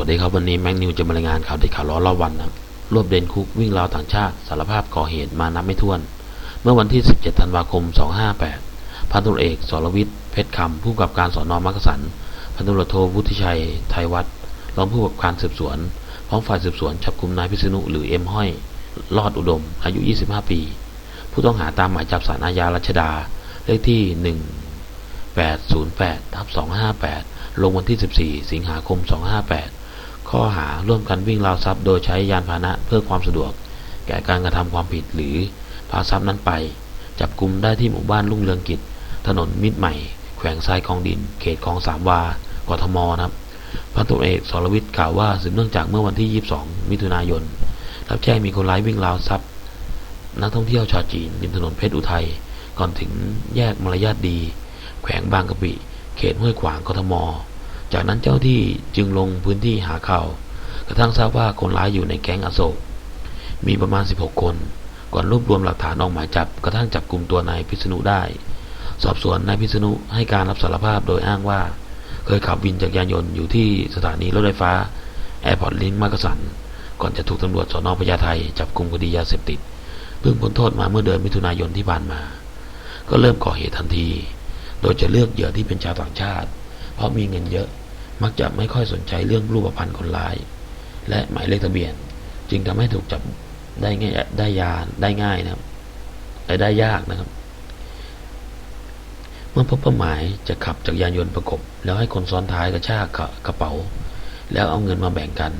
วัสดีครับวันนี้แม็กนิวจะมารายงานข่าวเด็ดข่าวร้อนรอบวันนะครับรวบเด่นคุกวิ่งราวต่างชาติสารภาพก่อเหตุมานับไม่ถ้วน เมื่อวันที่ 17 ธันวาคม 258 พันตุรเอกสรวิทย์เพชรคำผู้กับการสอนอมักสัน พันตุรวจโทวุฒิชัย ไทยวัฒน์รองผู้กับการสืบสวนพร้อมฝ่ายสืบสวนจับกลุ่มนายพิษณุหรือเอ็มห้อยรอดอุดม อายุ 25 ปี ผู้ต้องหาตามหมายจับสารอาญารัชดาเลขที่ 1808ทับ258 ลงวันที่ 14 สิงหาคม 258 ข้อหาร่วมกันวิ่งราวทรัพย์โดยใช้ยานพาหนะเพื่อความสะดวก แก่การกระทำความผิดหรือพาทรัพย์นั้นไป จับกลุ่มได้ที่หมู่บ้านลุ่งเรืองกิจ ถนนมิตรใหม่ แขวงทรายคลองดิน เขตคลองสามวากทมนะครับพันตุเอกสรวิทย์กล่าวว่าสืบเนื่องจากเมื่อวันที่ 22 มิถุนายนรับแจ้งมีคนร้ายวิ่งราวทรัพย์นักท่องเที่ยวชาวจีนริมถนนเพชรอุทัยก่อนถึงแยกมารยาทดี แขวงบางกะปิ เขตห้วยขวางกทม จากนั้นเจ้าที่จึงลงพื้นที่หาข่าวกระทั่งทราบว่าคนร้ายอยู่ในแก๊งอโศก มีประมาณ 16 คน ก่อนรวบรวมหลักฐานออกหมายจับกระทั่งจับกลุ่มตัวนายพิษณุได้ สอบสวนนายพิษณุให้การรับสารภาพโดยอ้างว่า เคยขับวินจักรยานยนต์อยู่ที่สถานีรถไฟฟ้าแอร์พอร์ตลิงก์มักกะสันก่อนจะถูกตำรวจสนพญาไทจับกลุ่มคดียาเสพติดเพิ่งพ้นโทษมาเมื่อเดือนมิถุนายนที่ผ่านมา ก็เริ่มก่อเหตุทันที โดยจะเลือกเหยื่อที่เป็นชาวต่างชาติ เพราะมีเงินเยอะ มักจะไม่ค่อยสนใจเรื่องรูปพรรณคนร้าย และหมายเลขทะเบียน จึงทำให้ถูกจับได้ง่ายได้ยาได้ง่ายนะครับและได้ยากนะครับ เมื่อพบเป้าหมายจะขับจักรยานยนต์ประกบ แล้วให้คนซ้อนท้ายกระชากกระเป๋า แล้วเอาเงินมาแบ่งกัน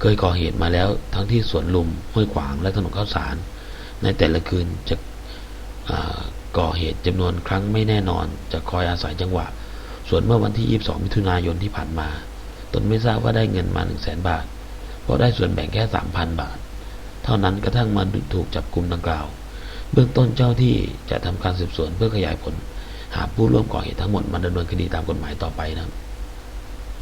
เคยก่อเหตุมาแล้วทั้งที่สวนลุมห้วยขวางและถนนข้าวสาร ในแต่ละคืนจะก่อเหตุจำนวนครั้งไม่แน่นอน จะคอยอาศัยจังหวะ ส่วนเมื่อวันที่ 22 มิถุนายนที่ผ่านมา ตนไม่ทราบว่าได้เงินมา1 0 0 0 0แบาท เพราะได้ส่วนแบ่งแค่ 3,000 บาท เท่านั้นกระทั่งมาถูกจับกลุ่มดังกล่าว เบื้องต้นเจ้าที่จะทำการสืบสวนเพื่อขยายผล หาผู้ร่วมก่อเหตุทั้งหมดมาดำเนินคดีตามกฎหมายต่อไปนะครับ